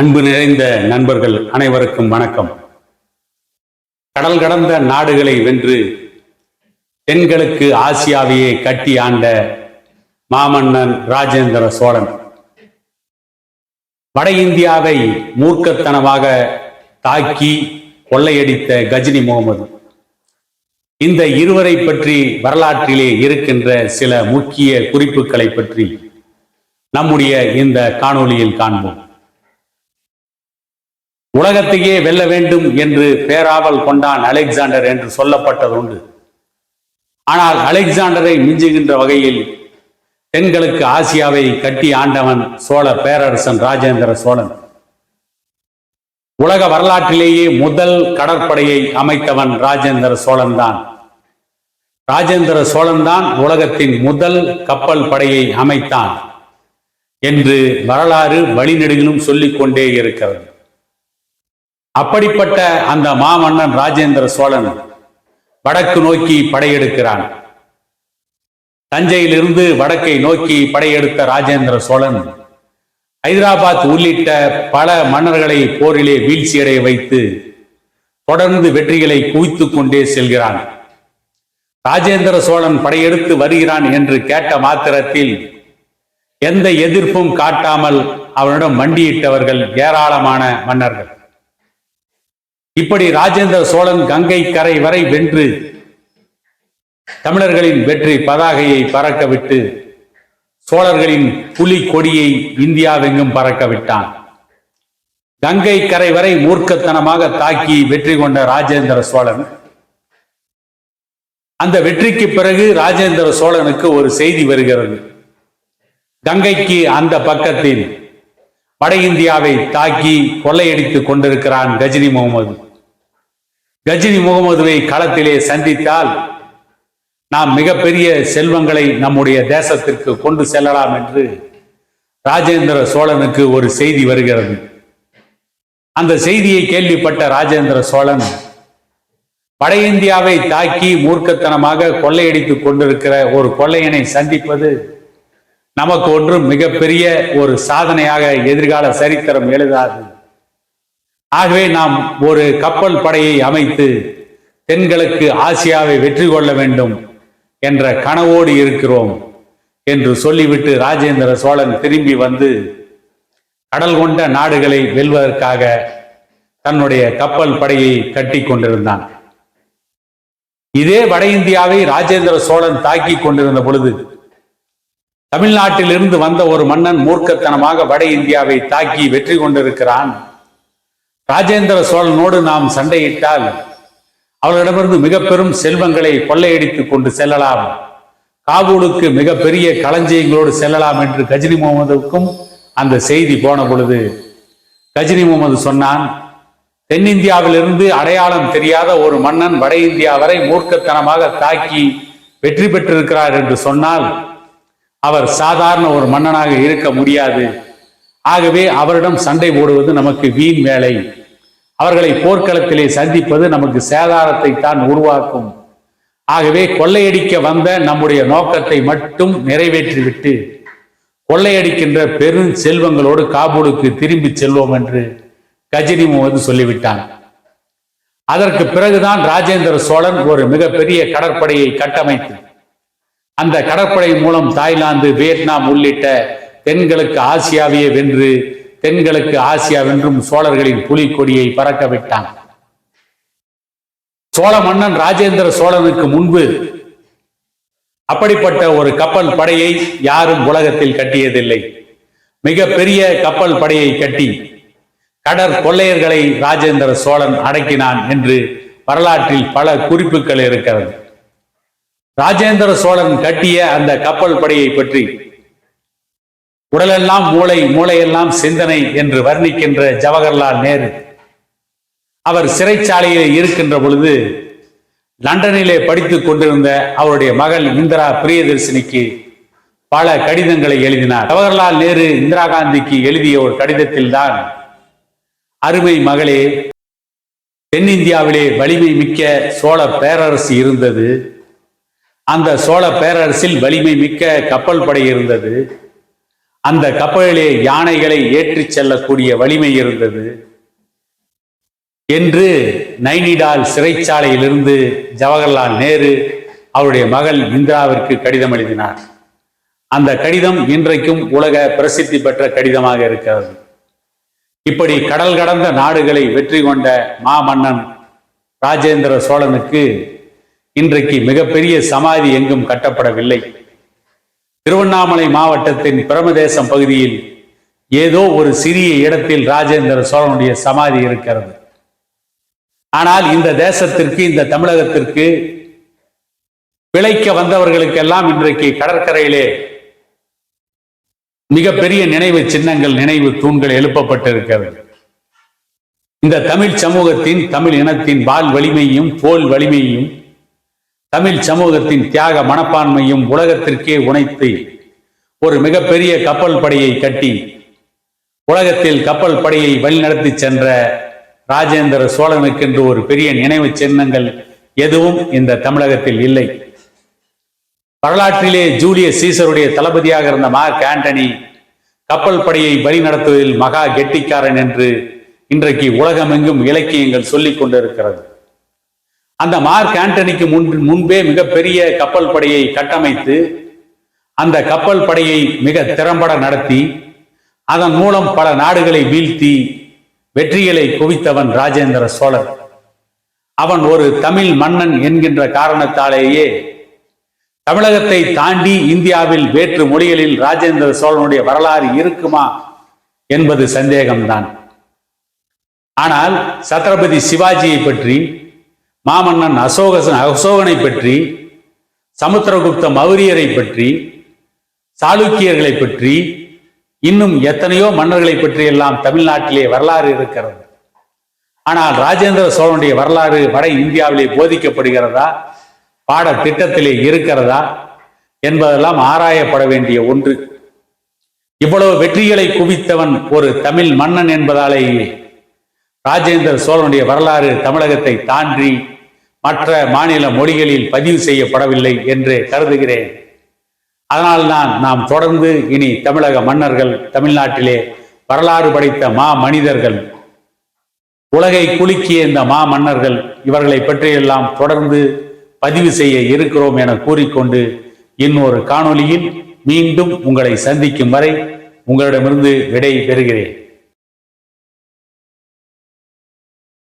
அன்பு நிறைந்த நண்பர்கள் அனைவருக்கும் வணக்கம். கடல் கடந்த நாடுகளை வென்று பெண்களுக்கு ஆசியாவையே கட்டி ஆண்ட மாமன்னன் ராஜேந்திர சோழன். வட இந்தியாவை மூர்க்கத்தனமாக தாக்கி கொள்ளையடித்த கஜினி முகமது. இந்த இருவரை பற்றி வரலாற்றிலே இருக்கின்ற சில முக்கிய குறிப்புகளை பற்றி நம்முடைய இந்த காணொளியில் காண்போம். உலகத்தையே வெல்ல வேண்டும் என்று பேராவல் கொண்டான் அலெக்சாண்டர் என்று சொல்லப்பட்டது உண்டு. ஆனால் அலெக்சாண்டரை மிஞ்சுகின்ற வகையில் பெண்களுக்கு ஆசியாவை கட்டி ஆண்டவன் சோழ பேரரசன் ராஜேந்திர சோழன். உலக வரலாற்றிலேயே முதல் கடற்படையை அமைத்தவன் ராஜேந்திர சோழன் தான் ராஜேந்திர சோழன் தான் உலகத்தின் முதல் கப்பல் படையை அமைத்தான் என்று வரலாறு வழிநெடுகிலும் சொல்லிக் கொண்டே இருக்கிறது. அப்படிப்பட்ட அந்த மாமன்னன் ராஜேந்திர சோழன் வடக்கு நோக்கி படையெடுக்கிறான். தஞ்சையிலிருந்து வடக்கை நோக்கி படையெடுத்த ராஜேந்திர சோழன் ஹைதராபாத் உள்ளிட்ட பல மன்னர்களை போரிலே வீழ்ச்சியடைய வைத்து தொடர்ந்து வெற்றிகளை குவித்து கொண்டே செல்கிறான். ராஜேந்திர சோழன் படையெடுத்து வருகிறான் என்று கேட்ட மாத்திரத்தில் எந்த எதிர்ப்பும் காட்டாமல் அவனிடம் மண்டியிட்டவர்கள் ஏராளமான மன்னர்கள். இப்படி ராஜேந்திர சோழன் கங்கை கரை வரை வென்று தமிழர்களின் வெற்றி பதாகையை பறக்க விட்டு சோழர்களின் புலி கொடியை இந்தியாவெங்கும் பறக்க விட்டான். கங்கை கரை வரை மூர்க்கத்தனமாக தாக்கி வெற்றி கொண்ட ராஜேந்திர சோழன். அந்த வெற்றிக்கு பிறகு ராஜேந்திர சோழனுக்கு ஒரு செய்தி வருகிறது. கங்கைக்கு அந்த பக்கத்தில் வட இந்தியாவை தாக்கி கொள்ளையடித்துக் கொண்டிருக்கிறான் கஜினி முகமது. கஜினி முகமதுவை களத்திலே சந்தித்தால் நாம் மிகப்பெரிய செல்வங்களை நம்முடைய தேசத்திற்கு கொண்டு செல்லலாம் என்று ராஜேந்திர சோழனுக்கு ஒரு செய்தி வருகிறது. அந்த செய்தியை கேள்விப்பட்ட ராஜேந்திர சோழன் வட இந்தியாவை தாக்கி மூர்க்கத்தனமாக கொள்ளையடித்துக் கொண்டிருக்கிற ஒரு கொள்ளையனை சந்திப்பது நமக்கு ஒன்று மிகப்பெரிய ஒரு சாதனையாக எதிர்கால சரித்திரம் எழுதாது. ஆகவே நாம் ஒரு கப்பல் படையை அமைத்து தென்களுக்கு ஆசியாவை வெற்றி கொள்ள வேண்டும் என்ற கனவோடு இருக்கிறோம் என்று சொல்லிவிட்டு ராஜேந்திர சோழன் திரும்பி வந்து கடல் கொண்ட நாடுகளை வெல்வதற்காக தன்னுடைய கப்பல் படையை கட்டி கொண்டிருந்தான். இதே வட இந்தியாவை ராஜேந்திர சோழன் தாக்கி கொண்டிருந்த பொழுது தமிழ்நாட்டிலிருந்து வந்த ஒரு மன்னன் மூர்க்கத்தனமாக வட இந்தியாவை தாக்கி வெற்றி கொண்டிருக்கிறான். ராஜேந்திர சோழனோடு நாம் சண்டையிட்டால் அவர்களிடமிருந்து மிக பெரும் செல்வங்களை கொள்ளையடித்துக் கொண்டு செல்லலாம். காபூலுக்கு மிக பெரிய களஞ்சியங்களோடு செல்லலாம் என்று கஜினி முகமதுக்கும் அந்த செய்தி போன பொழுது கஜினி முகமது சொன்னான் தென்னிந்தியாவிலிருந்து அடையாளம் தெரியாத ஒரு மன்னன் வட இந்தியா வரை மூர்க்கத்தனமாக தாக்கி வெற்றி பெற்றிருக்கிறார் என்று சொன்னால் அவர் சாதாரண ஒரு மன்னனாக இருக்க முடியாது. ஆகவே அவரிடம் சண்டை போடுவது நமக்கு வீண் வேலை. அவர்களை போர்க்களத்திலே சந்திப்பது நமக்கு சேதாரத்தை தான் உருவாக்கும். ஆகவே கொள்ளையடிக்க வந்த நம்முடைய நோக்கத்தை மட்டும் நிறைவேற்றிவிட்டு கொள்ளையடிக்கின்ற பெரும் செல்வங்களோடு காபூலுக்கு திரும்பி செல்வோம் என்று கஜினி முகமது சொல்லிவிட்டான். அதற்கு பிறகுதான் ராஜேந்திர சோழன் ஒரு மிகப்பெரிய கடற்படையை கட்டமைத்து அந்த கடற்படை மூலம் தாய்லாந்து வியட்நாம் உள்ளிட்ட தென்களுக்கு ஆசியாவையே வென்று தென்களுக்கு ஆசியா வென்றும் சோழர்களின் புலிக்கொடியை பறக்க விட்டான். சோழ மன்னன் ராஜேந்திர சோழனுக்கு முன்பு அப்படிப்பட்ட ஒரு கப்பல் படையை யாரும் உலகத்தில் கட்டியதில்லை. மிக பெரிய கப்பல் படையை கட்டி கடற் கொள்ளையர்களை ராஜேந்திர சோழன் அடக்கினான் என்று வரலாற்றில் பல குறிப்புகள் இருக்கிறது. ராஜேந்திர சோழன் கட்டிய அந்த கப்பல் படையை பற்றி உடலெல்லாம் மூளை மூளையெல்லாம் சிந்தனை என்று வர்ணிக்கின்ற ஜவஹர்லால் நேரு. அவர் சிறைச்சாலையில் இருக்கின்ற பொழுது லண்டனிலே படித்துக் கொண்டிருந்த அவருடைய மகள் இந்திரா பிரியதர்சினிக்கு பல கடிதங்களை எழுதினார். ஜவஹர்லால் நேரு இந்திரா காந்திக்கு எழுதிய ஒரு கடிதத்தில் தான் அருமை மகளே தென்னிந்தியாவிலே வலிமை மிக்க சோழ பேரரசு இருந்தது. அந்த சோழ பேரரசில் வலிமை மிக்க கப்பல் படை இருந்தது. அந்த கப்பலிலே யானைகளை ஏற்றிச் செல்லக்கூடிய வலிமை இருந்தது. என்று நைனிடால் சிறைச்சாலையிலிருந்து ஜவஹர்லால் நேரு அவருடைய மகள் இந்திராவிற்கு கடிதம் எழுதினார். அந்த கடிதம் இன்றைக்கும் உலக பிரசித்தி பெற்ற கடிதமாக இருக்கிறது. இப்படி கடல் கடந்த நாடுகளை வெற்றி கொண்ட மாமன்னன் ராஜேந்திர சோழனுக்கு இன்றைக்கு மிகப்பெரிய சமாதி எங்கும் கட்டப்படவில்லை. திருவண்ணாமலை மாவட்டத்தின் பிரமதேசம் பகுதியில் ஏதோ ஒரு சிறிய இடத்தில் ராஜேந்திர சோழனுடைய சமாதி இருக்கிறது. ஆனால் இந்த தேசத்திற்கு இந்த தமிழகத்திற்கு பிழைக்க வந்தவர்களுக்கெல்லாம் இன்றைக்கு கடற்கரையிலே மிகப்பெரிய நினைவு சின்னங்கள் நினைவு தூண்கள் எழுப்பப்பட்டிருக்கிறது. இந்த தமிழ் சமூகத்தின் தமிழ் இனத்தின் வால் வலிமையும் தோல் வலிமையும் தமிழ் சமூகத்தின் தியாக மனப்பான்மையும் உலகத்திற்கே உணைத்து ஒரு மிகப்பெரிய கப்பல் படையை கட்டி உலகத்தில் கப்பல் படையை வழிநடத்தி சென்ற ராஜேந்திர சோழனுக்கென்று ஒரு பெரிய நினைவு சின்னங்கள் எதுவும் இந்த தமிழகத்தில் இல்லை. வரலாற்றிலே ஜூலியஸ் சீசருடைய தளபதியாக இருந்த மார்க் ஆண்டனி கப்பல் படையை வழிநடத்துவதில் மகா கெட்டிக்காரன் என்று இன்றைக்கு உலகமெங்கும் இலக்கியங்கள் சொல்லிக் கொண்டிருக்கிறது. அந்த மார்க் ஆண்டனிக்கு முன் முன்பே மிகப்பெரிய கப்பல் படையை கட்டமைத்து அந்த கப்பல் படையை மிக திறம்பட நடத்தி அதன் மூலம் பல நாடுகளை வீழ்த்தி வெற்றிகளை குவித்தவன் ராஜேந்திர சோழன். அவன் ஒரு தமிழ் மன்னன் என்கின்ற காரணத்தாலேயே தமிழகத்தை தாண்டி இந்தியாவில் வேற்று மொழிகளில் ராஜேந்திர சோழனுடைய வரலாறு இருக்குமா என்பது சந்தேகம்தான். ஆனால் சத்ரபதி சிவாஜியை பற்றி மாமன்னன் அசோக அசோகனை பற்றி சமுத்திரகுப்த மௌரியரை பற்றி சாளுக்கியர்களை பற்றி இன்னும் எத்தனையோ மன்னர்களை பற்றி எல்லாம் தமிழ்நாட்டிலே வரலாறு இருக்கிறது. ஆனால் ராஜேந்திர சோழனுடைய வரலாறு வட இந்தியாவிலே போதிக்கப்படுகிறதா? பாட திட்டத்திலே இருக்கிறதா? என்பதெல்லாம் ஆராயப்பட வேண்டிய ஒன்று. இவ்வளவு வெற்றிகளை குவித்தவன் ஒரு தமிழ் மன்னன் என்பதாலேயே ராஜேந்திர சோழனுடைய வரலாறு தமிழகத்தை தாண்டி மற்ற மாநில மொழிகளில் பதிவு செய்யப்படவில்லை என்று கருதுகிறேன். அதனால்தான் நாம் தொடர்ந்து இனி தமிழக மன்னர்கள் தமிழ்நாட்டிலே வரலாறு படைத்த மா மனிதர்கள் உலகை குலுக்கிய இந்த மா மன்னர்கள் இவர்களை பற்றியெல்லாம் தொடர்ந்து பதிவு செய்ய இருக்கிறோம் என கூறிக்கொண்டு இன்னொரு காணொளியில் மீண்டும் உங்களை சந்திக்கும் வரை உங்களிடமிருந்து விடை பெறுகிறேன்.